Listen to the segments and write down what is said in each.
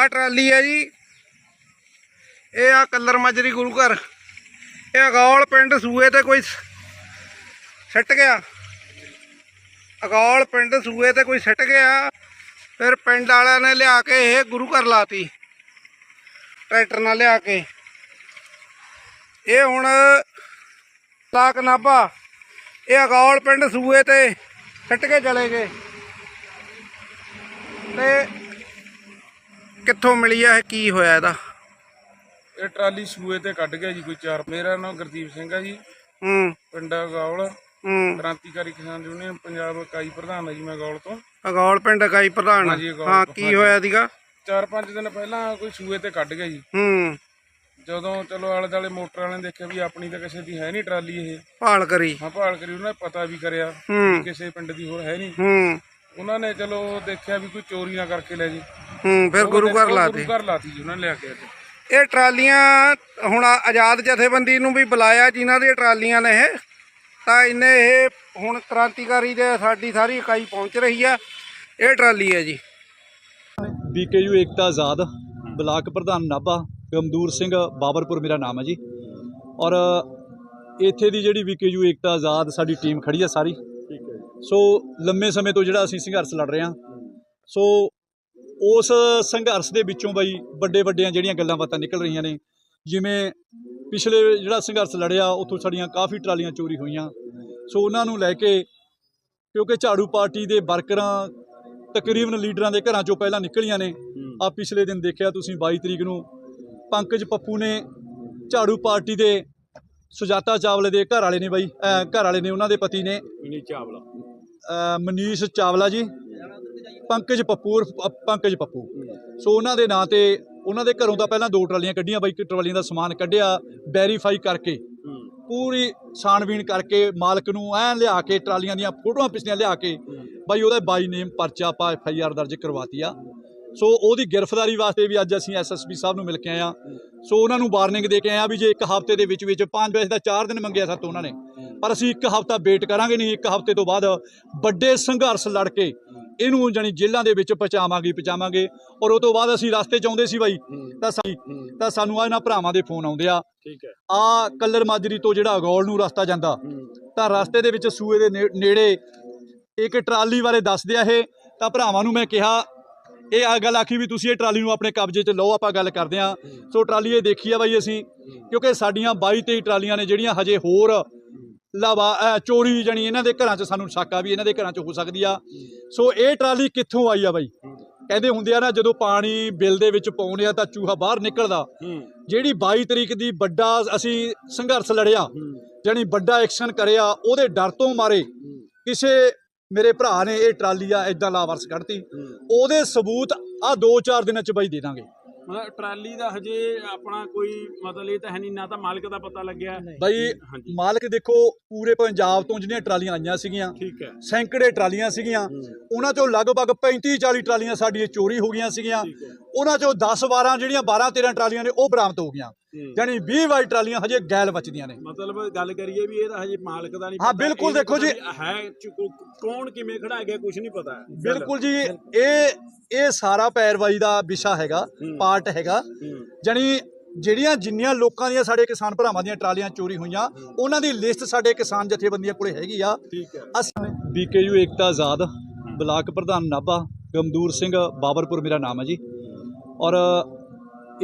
ਆ ਟਰਾਲੀ ਹੈ ਜੀ। ਇਹ ਆ ਕੱਲਰ ਮਾਜਰੀ ਗੁਰੂ ਘਰ। ਇਹ ਅਗੌਲ ਪਿੰਡ ਸੂਏ ਤੇ ਕੋਈ ਸਿੱਟ ਗਿਆ। ਅਗੌਲ ਪਿੰਡ ਸੂਏ ਤੇ ਕੋਈ ਸਿੱਟ ਗਿਆ। ਫਿਰ ਪਿੰਡ ਵਾਲਿਆਂ ਨੇ ਲਿਆ ਕੇ ਇਹ ਗੁਰੂ ਘਰ ਲਾਤੀ। ਟਰੈਕਟਰ ਨਾਲ ਲਿਆ ਕੇ। ਇਹ ਹੁਣ ਲਾਕ ਨਾਭਾ। ਇਹ ਅਗੌਲ ਪਿੰਡ ਸੂਏ ਤੇ ਸਿੱਟ ਕੇ ਚਲੇ ਗਏ। ਤੇ ਕਿੱਥੋਂ ਮਿਲੀ ਆ ਇਹ ਕੀ ਹੋਇਆ ਇਹਦਾ? ਇਹ ਟਰਾਲੀ ਸੂਏ ਤੇ ਕੱਢ ਗਿਆ ਜੀ ਕੋਈ ਚਾਰ। ਮੇਰਾ ਨਾਮ ਗੁਰਦੀਪ ਸਿੰਘ ਆ ਜੀ। ਹੂੰ। ਪਿੰਡ ਗੌਲ ਹੂੰ। ਕ੍ਰਾਂਤੀਕਾਰੀ ਕਿਸਾਨ ਯੂਨੀਅਨ ਪੰਜਾਬ ਇਕਾਈ ਪ੍ਰਧਾਨ ਆ ਜੀ ਮੈਂ ਗੌਲ ਤੋਂ। ਅਗੌਲ ਪਿੰਡ ਇਕਾਈ ਪ੍ਰਧਾਨ ਅਗੌਲ ਹਾਂ ਕੀ। ਹੋਇਆ ਸੀਗਾ? ਚਾਰ ਪੰਜ ਦਿਨ ਪਹਿਲਾਂ ਕੋਈ ਸੂਏ ਤੇ ਕੱਢ ਗਿਆ ਜੀ। ਹੂੰ। ਜਦੋਂ ਚਲੋ ਆਲੇ ਦਾਲੇ ਮੋਟਰ ਵਾਲਿਆਂ ਨੇ ਦੇਖਿਆ ਵੀ ਆਪਣੀ ਤਾਂ ਕਿਸੇ ਦੀ ਹੈ ਨਹੀਂ ਟਰਾਲੀ ਇਹ। ਭਾਲ ਕਰੀ। ਹਾਂ ਭਾਲ ਕਰੀ ਉਹਨਾਂ ਨੇ ਪਤਾ ਵੀ ਕਰਿਆ ਹੂੰ। ਕਿਸੇ ਪਿੰਡ ਦੀ ਹੋਰ ਹੈ ਨਹੀਂ। ਹੂੰ। ਉਹਨਾਂ ਨੇ ਚਲੋ ਦੇਖਿਆ ਵੀ ਕੋਈ ਚੋਰੀ ਨਾ ਕਰਕੇ ਲੈ ਜੀ। ਹੂੰ ਫਿਰ ਗੁਰੂ ਘਰ ਲਾਤੇ ਗੁਰੂ ਘਰ ਲਾਤੀ ਜੀ ਉਹਨਾਂ ਨੇ ਲਿਆ ਕੇ ਅੱਜ। ਇਹ ਟਰਾਲੀਆਂ ਹੁਣ ਆਜ਼ਾਦ ਜਥੇਬੰਦੀ ਨੂੰ ਵੀ ਬੁਲਾਇਆ ਜਿਨ੍ਹਾਂ ਦੀਆਂ ਟਰਾਲੀਆਂ ਨੇ ਇਹ ਤਾਂ ਇਹਨੇ ਇਹ ਹੁਣ ਕ੍ਰਾਂਤੀਕਾਰੀ ਦੇ ਸਾਡੀ ਸਾਰੀ ਇਕਾਈ ਪਹੁੰਚ ਰਹੀ ਆ ਇਹ ਟਰਾਲੀ ਹੈ ਜੀ। ਬੀਕੇਯੂ ਏਕਤਾ ਆਜ਼ਾਦ ਬਲਾਕ ਪ੍ਰਧਾਨ ਨਾਭਾ ਗਮਦੂਰ ਸਿੰਘ ਬਾਬਰਪੁਰ ਮੇਰਾ ਨਾਮ ਹੈ ਜੀ। ਔਰ ਇੱਥੇ ਦੀ ਜਿਹੜੀ ਬੀਕੇਯੂ ਏਕਤਾ ਆਜ਼ਾਦ ਸਾਡੀ ਟੀਮ ਖੜੀ ਹੈ ਸਾਰੀ। ਠੀਕ ਹੈ ਸੋ ਲੰਮੇ ਸਮੇਂ ਤੋਂ ਜਿਹੜਾ ਅਸੀਂ ਸੰਘਰਸ਼ ਲੜ ਰਹੇ ਹਾਂ। ਸੋ ਉਸ ਸੰਘਰਸ਼ ਦੇ ਵਿੱਚੋਂ ਬਈ ਵੱਡੇ ਵੱਡੀਆਂ ਜਿਹੜੀਆਂ ਗੱਲਾਂ ਬਾਤਾਂ ਨਿਕਲ ਰਹੀਆਂ ਨੇ ਜਿਵੇਂ ਪਿਛਲੇ ਜਿਹੜਾ ਸੰਘਰਸ਼ ਲੜਿਆ ਉੱਥੋਂ ਸਾਡੀਆਂ ਕਾਫੀ ਟਰਾਲੀਆਂ ਚੋਰੀ ਹੋਈਆਂ। ਸੋ ਉਹਨਾਂ ਨੂੰ ਲੈ ਕੇ ਕਿਉਂਕਿ ਝਾੜੂ ਪਾਰਟੀ ਦੇ ਵਰਕਰਾਂ ਤਕਰੀਬਨ ਲੀਡਰਾਂ ਦੇ ਘਰਾਂ ਚੋਂ ਪਹਿਲਾਂ ਨਿਕਲੀਆਂ ਨੇ। ਆ ਪਿਛਲੇ ਦਿਨ ਦੇਖਿਆ ਤੁਸੀਂ 22 ਤਰੀਕ ਨੂੰ ਪੰਕਜ ਪੱਪੂ ਨੇ ਝਾੜੂ ਪਾਰਟੀ ਦੇ ਸੁਜਾਤਾ ਚਾਵਲੇ ਦੇ ਘਰ ਵਾਲੇ ਨੇ ਬਾਈ ਘਰ ਵਾਲੇ ਨੇ ਉਹਨਾਂ ਦੇ ਪਤੀ ਨੇ। ਮਿਨੀ ਚਾਵਲਾ। ਮਨੀਸ਼ ਚਾਵਲਾ ਜੀ। ਪੰਕਜ ਪੱਪੂ ਉਰਫ ਪੰਕਜ ਪੱਪੂ। ਸੋ ਉਹਨਾਂ ਦੇ ਨਾਂ ਤੇ ਉਹਨਾਂ ਦੇ ਘਰੋਂ ਤਾਂ ਪਹਿਲਾਂ ਦੋ ਟਰਾਲੀਆਂ ਕੱਢੀਆਂ, ਬਾਈ ਕਿ ਟਰਾਲੀਆਂ ਦਾ ਸਮਾਨ ਕੱਢਿਆ ਵੈਰੀਫਾਈ ਕਰਕੇ, ਪੂਰੀ ਛਾਣਬੀਣ ਕਰਕੇ ਮਾਲਕ ਨੂੰ ਐਨ ਲਿਆ ਕੇ ਟਰਾਲੀਆਂ ਦੀਆਂ ਫੋਟੋਆਂ ਪਿਛਲੀਆਂ ਲਿਆ ਕੇ, ਬਾਈ ਉਹਦਾ ਬਾਈ ਨੇਮ ਪਰਚਾ ਆਪਾਂ ਐਫ ਆਈ ਆਰ ਦਰਜ ਕਰਵਾਤੀ ਆ। ਸੋ ਉਹਦੀ ਗ੍ਰਿਫਤਾਰੀ ਵਾਸਤੇ ਵੀ ਅੱਜ ਅਸੀਂ ਐਸਐਸਪੀ ਸਾਹਿਬ ਨੂੰ ਮਿਲ ਕੇ ਆਏ ਆ। ਸੋ ਉਹਨਾਂ ਨੂੰ ਵਾਰਨਿੰਗ ਦੇ ਕੇ ਆਏ ਆ ਵੀ ਜੇ ਇੱਕ ਹਫ਼ਤੇ ਦੇ ਵਿੱਚ ਵਿੱਚ ਪੰਜ ਵਜੇ ਦਾ 4 ਦਿਨ ਮੰਗਿਆ ਸਾਤੋਂ ਉਹਨਾਂ ਨੇ। ਪਰ ਅਸੀਂ ਇੱਕ ਹਫ਼ਤਾ ਵੇਟ ਕਰਾਂਗੇ ਨਹੀਂ, ਇੱਕ ਹਫ਼ਤੇ ਤੋਂ ਬਾਅਦ ਵੱਡੇ ਸੰਘਰਸ਼ ਲੜ ਕੇ ਇਹਨੂੰ ਜਾਨੀ ਜੇਲ੍ਹਾਂ ਦੇ ਵਿੱਚ ਪਹੁੰਚਾਵਾਂਗੇ ਪਹੁੰਚਾਵਾਂਗੇ। ਔਰ ਉਹ ਤੋਂ ਬਾਅਦ ਅਸੀਂ ਰਸਤੇ ਚ ਆਉਂਦੇ ਸੀ ਬਾਈ। ਤਾਂ ਤਾਂ ਸਾਨੂੰ ਆ ਇਹਨਾਂ ਭਰਾਵਾਂ ਦੇ ਫੋਨ ਆਉਂਦੇ ਆ। ਠੀਕ ਹੈ। ਆ ਕੱਲਰ ਮਾਜਰੀ ਤੋਂ ਜਿਹੜਾ ਅਗੌਲ ਨੂੰ ਰਸਤਾ ਜਾਂਦਾ ਤਾਂ ਰਸਤੇ ਦੇ ਵਿੱਚ ਸੂਏ ਦੇ ਨੇੜੇ ਇੱਕ ਟਰਾਲੀ ਬਾਰੇ ਦੱਸਦੇ ਆ ਇਹ। ਤਾਂ ਭਰਾਵਾਂ ਨੂੰ ਮੈਂ ਕਿਹਾ ਇਹ ਆ ਗੱਲ ਆਖੀ ਵੀ ਤੁਸੀਂ ਇਹ ਟਰਾਲੀ ਨੂੰ ਆਪਣੇ ਕਬਜ਼ੇ 'ਚ ਲਓ ਆਪਾਂ ਗੱਲ ਕਰਦੇ ਆ। ਸੋ ਟਰਾਲੀ ਇਹ ਦੇਖੀ ਆ ਬਾਈ ਅਸੀਂ ਕਿਉਂਕਿ ਸਾਡੀਆਂ 22 23 ਟਰਾਲੀਆਂ ਨੇ ਜਿਹੜੀਆਂ ਹਜੇ ਹੋਰ ਲਾਵਾ ਚੋਰੀ ਜਾਣੀ ਇਹਨਾਂ ਦੇ ਘਰਾਂ 'ਚ ਸਾਨੂੰ ਸ਼ੱਕ ਆ ਵੀ ਇਹਨਾਂ ਦੇ ਘਰਾਂ 'ਚ ਹੋ ਸਕਦੀ ਆ। ਸੋ ਇਹ ਟਰਾਲੀ ਕਿੱਥੋਂ ਆਈ ਆ ਬਾਈ? ਕਹਿੰਦੇ ਹੁੰਦੇ ਆ ਨਾ ਜਦੋਂ ਪਾਣੀ ਬਿੱਲ ਦੇ ਵਿੱਚ ਪਾਉਂਦੇ ਆ ਤਾਂ ਚੂਹਾ ਬਾਹਰ ਨਿਕਲਦਾ। ਜਿਹੜੀ 22 ਤਰੀਕ ਦੀ ਵੱਡਾ ਅਸੀਂ ਸੰਘਰਸ਼ ਲੜਿਆ ਜਾਣੀ ਵੱਡਾ ਐਕਸ਼ਨ ਕਰਿਆ ਉਹਦੇ ਡਰ ਤੋਂ ਮਾਰੇ ਕਿਸੇ ਮੇਰੇ ਭਰਾ ਨੇ ਇਹ ਟਰਾਲੀ ਆ ਇਦਾਂ ਲਾਵਰਸ ਕੱਢਤੀ। ਉਹਦੇ ਸਬੂਤ ਆ 2-4 ਦਿਨਾਂ ਚ ਬਾਈ ਦੇ ਦਾਂਗੇ। ਮਤਲਬ ਟਰਾਲੀ ਦਾ ਹਜੇ ਆਪਣਾ ਕੋਈ ਮਤਲਬ ਇਹ ਤਾਂ ਹੈ ਨਹੀਂ ਨਾ ਤਾਂ ਮਾਲਕ ਦਾ ਪਤਾ ਲੱਗਿਆ। ਬਾਈ ਮਾਲਕ ਦੇਖੋ ਪੂਰੇ ਪੰਜਾਬ ਤੋਂ ਜਿਹੜੀਆਂ ਟਰਾਲੀਆਂ ਆਈਆਂ ਸੀਗੀਆਂ ਠੀਕ ਹੈ। ਸੈਂਕੜੇ ਟਰਾਲੀਆਂ ਸੀਗੀਆਂ ਉਹਨਾਂ ਚੋਂ ਲਗਭਗ 35-40 ਟਰਾਲੀਆਂ ਸਾਡੀਆਂ ਚੋਰੀ ਹੋ ਗਈਆਂ ਸੀਗੀਆਂ। ਉਹਨਾਂ ਚੋਂ 10-12 ਜਿਹੜੀਆਂ 12-13 ਟਰਾਲੀਆਂ ਨੇ ਉਹ ਬਰਾਮਦ ਹੋ ਗਈਆਂ। ਯਾਨੀ 20 ਵਾਲੀ ਟਰਾਲੀਆਂ ਹਜੇ ਗੈਲ ਬਚਦੀਆਂ ਨੇ। ਮਤਲਬ ਗੱਲ ਕਰੀਏ ਵੀ ਇਹ ਤਾਂ ਹਜੇ ਮਾਲਕ ਦਾ ਨਹੀਂ ਹਾਂ, ਬਿਲਕੁਲ ਦੇਖੋ ਜੀ। ਹੈ ਕੌਣ ਕਿਵੇਂ ਖੜਾ ਗਿਆ ਕੁਝ ਨਹੀਂ ਪਤਾ। ਬਿਲਕੁਲ ਜੀ ਇਹ ਇਹ ਸਾਰਾ ਪੈਰਵਾਈ ਦਾ ਵਿਸ਼ਾ ਹੈਗਾ ਪਾਰਟ ਹੈਗਾ। ਜਾਣੀ ਜਿਹੜੀਆਂ ਜਿੰਨੀਆਂ ਲੋਕਾਂ ਦੀਆਂ ਸਾਡੇ ਕਿਸਾਨ ਭਰਾਵਾਂ ਦੀਆਂ ਟਰਾਲੀਆਂ ਚੋਰੀ ਹੋਈਆਂ ਉਹਨਾਂ ਦੀ ਲਿਸਟ ਸਾਡੇ ਕਿਸਾਨ ਜਥੇਬੰਦੀਆਂ ਕੋਲੇ ਹੈਗੀ ਆ। ਠੀਕ ਹੈ। ਅਸੀਂ ਬੀਕੇਯੂ ਏਕਤਾ ਆਜ਼ਾਦ ਬਲਾਕ ਪ੍ਰਧਾਨ ਨਾਭਾ ਗਮਦੂਰ ਸਿੰਘ ਬਾਬਰਪੁਰ ਮੇਰਾ ਨਾਮ ਹੈ ਜੀ। ਔਰ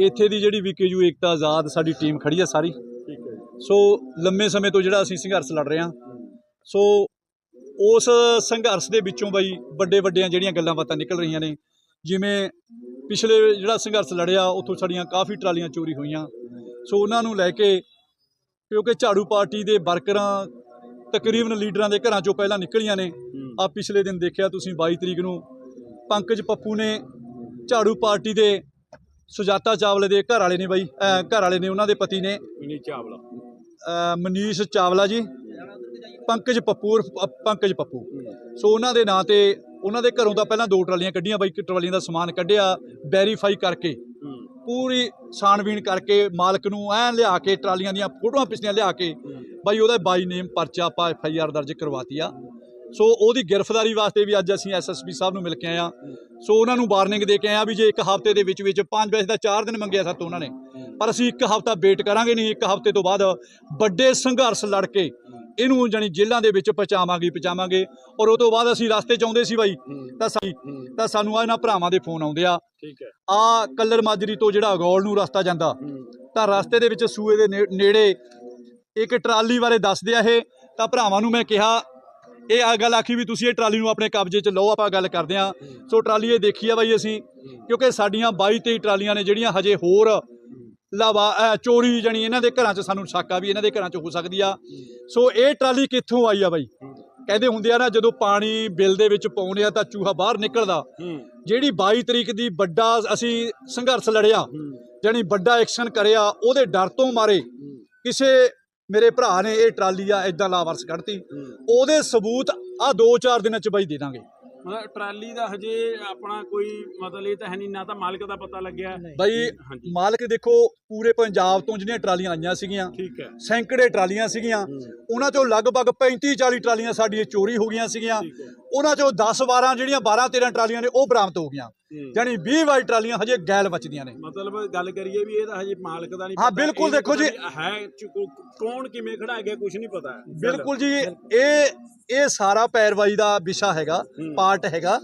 ਇੱਥੇ ਦੀ ਜਿਹੜੀ ਬੀਕੇਯੂ ਏਕਤਾ ਆਜ਼ਾਦ ਸਾਡੀ ਟੀਮ ਖੜੀ ਹੈ ਸਾਰੀ। ਠੀਕ ਹੈ ਸੋ ਲੰਮੇ ਸਮੇਂ ਤੋਂ ਜਿਹੜਾ ਅਸੀਂ ਸੰਘਰਸ਼ ਲੜ ਰਹੇ ਹਾਂ। ਸੋ ਉਸ ਸੰਘਰਸ਼ ਦੇ ਵਿੱਚੋਂ ਬਈ ਵੱਡੇ ਵੱਡੀਆਂ ਜਿਹੜੀਆਂ ਗੱਲਾਂ ਬਾਤਾਂ ਨਿਕਲ ਰਹੀਆਂ ਨੇ ਜਿਵੇਂ ਪਿਛਲੇ ਜਿਹੜਾ ਸੰਘਰਸ਼ ਲੜਿਆ ਉੱਥੋਂ ਸਾਡੀਆਂ ਕਾਫੀ ਟਰਾਲੀਆਂ ਚੋਰੀ ਹੋਈਆਂ। ਸੋ ਉਹਨਾਂ ਨੂੰ ਲੈ ਕੇ ਕਿਉਂਕਿ ਝਾੜੂ ਪਾਰਟੀ ਦੇ ਵਰਕਰਾਂ ਤਕਰੀਬਨ ਲੀਡਰਾਂ ਦੇ ਘਰਾਂ ਚੋਂ ਪਹਿਲਾਂ ਨਿਕਲੀਆਂ ਨੇ। ਆ ਪਿਛਲੇ ਦਿਨ ਦੇਖਿਆ ਤੁਸੀਂ 22 ਤਰੀਕ ਨੂੰ ਪੰਕਜ ਪੱਪੂ ਨੇ ਝਾੜੂ ਪਾਰਟੀ ਦੇ ਸੁਜਾਤਾ ਚਾਵਲੇ ਦੇ ਘਰ ਵਾਲੇ ਨੇ ਬਾਈ ਘਰ ਵਾਲੇ ਨੇ ਉਹਨਾਂ ਦੇ ਪਤੀ ਨੇ। ਮਿਨੀ ਚਾਵਲਾ। ਮਨੀਸ਼ ਚਾਵਲਾ ਜੀ ਪੰਕਜ ਪੱਪੂ ਪੰਕਜ ਪੱਪੂ। ਸੋ ਉਹਨਾਂ ਦੇ ਨਾਂ ਤੇ ਉਹਨਾਂ ਦੇ ਘਰੋਂ ਤਾਂ ਪਹਿਲਾਂ ਦੋ ਟਰਾਲੀਆਂ ਕੱਢੀਆਂ ਬਾਈ ਟਰਾਲੀਆਂ ਦਾ ਸਮਾਨ ਕੱਢਿਆ ਵੈਰੀਫਾਈ ਕਰਕੇ। ਪੂਰੀ ਛਾਣਬੀਣ ਕਰਕੇ ਮਾਲਕ ਨੂੰ ਐਨ ਲਿਆ ਕੇ ਟਰਾਲੀਆਂ ਦੀਆਂ ਫੋਟੋਆਂ ਪਿਛਲੀਆਂ ਲਿਆ ਕੇ ਬਾਈ ਉਹਦਾ ਬਾਈ ਨੇਮ ਪਰਚਾ ਆਪਾਂ ਐਫ ਆਈ ਆਰ ਦਰਜ ਕਰਵਾਤੀ ਆ। ਸੋ ਉਹਦੀ ਗ੍ਰਿਫਤਾਰੀ ਵਾਸਤੇ ਵੀ ਅੱਜ ਅਸੀਂ ਐਸਐਸਪੀ ਸਾਹਿਬ ਨੂੰ ਮਿਲ ਕੇ ਆਏ ਆ ਸੋ ਉਹਨਾਂ ਨੂੰ ਵਾਰਨਿੰਗ ਦੇ ਕੇ ਆਏ ਆ ਵੀ ਜੇ ਇੱਕ ਹਫ਼ਤੇ ਦੇ ਵਿੱਚ ਵਿੱਚ ਪੰਜ ਵਜੇ ਦਾ 4 ਦਿਨ ਮੰਗਿਆ ਸਾਤੋਂ ਉਹਨਾਂ ਨੇ। ਪਰ ਅਸੀਂ ਇੱਕ ਹਫ਼ਤਾ ਵੇਟ ਕਰਾਂਗੇ ਨਹੀਂ ਇੱਕ ਹਫ਼ਤੇ ਤੋਂ ਬਾਅਦ ਵੱਡੇ ਸੰਘਰਸ਼ ਲੜ ਕੇ ਇਹਨੂੰ ਜਾਣੀ ਜੇਲ੍ਹਾਂ ਦੇ ਵਿੱਚ ਪਹੁੰਚਾਵਾਂਗੇ ਪਹੁੰਚਾਵਾਂਗੇ। ਔਰ ਉਹ ਤੋਂ ਬਾਅਦ ਅਸੀਂ ਰਸਤੇ ਚ ਆਉਂਦੇ ਸੀ ਬਾਈ ਤਾਂ ਸਾ- ਤਾਂ ਸਾਨੂੰ ਆ ਇਹਨਾਂ ਭਰਾਵਾਂ ਦੇ ਫੋਨ ਆਉਂਦੇ ਆ। ਠੀਕ ਹੈ। ਆ ਕੱਲਰ ਮਾਜਰੀ ਤੋਂ ਜਿਹੜਾ ਅਗੌਲ ਨੂੰ ਰਸਤਾ ਜਾਂਦਾ ਤਾਂ ਰਸਤੇ ਦੇ ਵਿੱਚ ਸੂਏ ਦੇ ਨੇੜੇ ਇੱਕ ਟਰਾਲੀ ਬਾਰੇ ਦੱਸਦੇ ਆ ਇਹ। ਤਾਂ ਭਰਾਵਾਂ ਨੂੰ ਮੈਂ ਕਿਹਾ ਇਹ ਆ ਗੱਲ ਆਖੀ ਵੀ ਤੁਸੀਂ ਇਹ ਟਰਾਲੀ ਨੂੰ ਆਪਣੇ ਕਬਜ਼ੇ 'ਚ ਲਓ ਆਪਾਂ ਗੱਲ ਕਰਦੇ ਆ ਸੋ ਟਰਾਲੀ ਇਹ ਦੇਖੀ ਆ ਬਾਈ ਅਸੀਂ ਕਿਉਂਕਿ ਸਾਡੀਆਂ 22 23 ਟਰਾਲੀਆਂ ਨੇ ਜਿਹੜੀਆਂ ਹਜੇ ਹੋਰ ਲਾਵਾ ਚੋਰੀ ਜਣੀ ਇਹਨਾਂ ਦੇ ਘਰਾਂ 'ਚ ਸਾਨੂੰ ਸ਼ੱਕ ਆ ਵੀ ਇਹਨਾਂ ਦੇ ਘਰਾਂ 'ਚ ਹੋ ਸਕਦੀ ਆ। ਸੋ ਇਹ ਟਰਾਲੀ ਕਿੱਥੋਂ ਆਈ ਆ ਬਾਈ? ਕਹਿੰਦੇ ਹੁੰਦੇ ਆ ਨਾ ਜਦੋਂ ਪਾਣੀ ਬਿੱਲ ਦੇ ਵਿੱਚ ਪਾਉਂਦੇ ਆ ਤਾਂ ਚੂਹਾ ਬਾਹਰ ਨਿਕਲਦਾ। ਜਿਹੜੀ 22 ਤਰੀਕ ਦੀ ਵੱਡਾ ਅਸੀਂ ਸੰਘਰਸ਼ ਲੜਿਆ ਜਾਣੀ ਵੱਡਾ ਐਕਸ਼ਨ ਕਰਿਆ ਉਹਦੇ ਡਰ ਤੋਂ ਮਾਰੇ। ਕਿਸੇ ਮੇਰੇ ਭਰਾ ਨੇ ਇਹ ਟਰਾਲੀ ਆ ਇਦਾਂ ਲਾਵਰਸ ਕੱਢਤੀ। ਉਹਦੇ ਸਬੂਤ ਆ 2-4 ਦਿਨਾਂ ਚ ਬਈ ਦੇ ਦਾਂਗੇ। ਮਤਲਬ ਟਰਾਲੀ ਦਾ ਹਜੇ ਆਪਣਾ ਕੋਈ ਮਤਲਬ ਇਹ ਤਾਂ ਹੈ ਨਹੀਂ ਨਾ ਤਾਂ ਮਾਲਕ ਦਾ ਪਤਾ ਲੱਗਿਆ। ਬਈ ਮਾਲਕ ਦੇਖੋ ਪੂਰੇ ਪੰਜਾਬ ਤੋਂ ਜਿਹੜੀਆਂ ਟਰਾਲੀਆਂ ਆਈਆਂ ਸੀਗੀਆਂ ਠੀਕ ਹੈ। ਸੈਂਕੜੇ ਟਰਾਲੀਆਂ ਸੀਗੀਆਂ ਉਹਨਾਂ ਚੋਂ ਲਗਭਗ 35-40 ਟਰਾਲੀਆਂ ਸਾਡੀਆਂ ਚੋਰੀ ਹੋ ਗਈਆਂ ਸੀਗੀਆਂ। ਉਹਨਾਂ ਚੋਂ 10-12 ਜਿਹੜੀਆਂ 12-13 ਟਰਾਲੀਆਂ ਨੇ ਉਹ ਬਰਾਮਦ ਹੋ ਗਈਆਂ। ਜਾਣੀ 20 ਵਾਲੀ ਟਰਾਲੀਆਂ ਹਜੇ ਗੈਲ ਬਚਦੀਆਂ ਨੇ। ਮਤਲਬ ਗੱਲ ਕਰੀਏ ਵੀ ਇਹਦਾ ਹਜੇ ਮਾਲਕ ਦਾ ਨਹੀਂ ਹਾਂ, ਬਿਲਕੁਲ ਦੇਖੋ ਜੀ। ਹੈ ਕੌਣ ਕਿਵੇਂ ਖੜਾ ਗਿਆ ਕੁਝ ਨਹੀਂ ਪਤਾ। ਬਿਲਕੁਲ ਜੀ ਇਹ ਇਹ ਸਾਰਾ ਪੈਰਵਾਈ ਦਾ ਵਿਸ਼ਾ ਹੈਗਾ ਪਾਰਟ ਹੈਗਾ।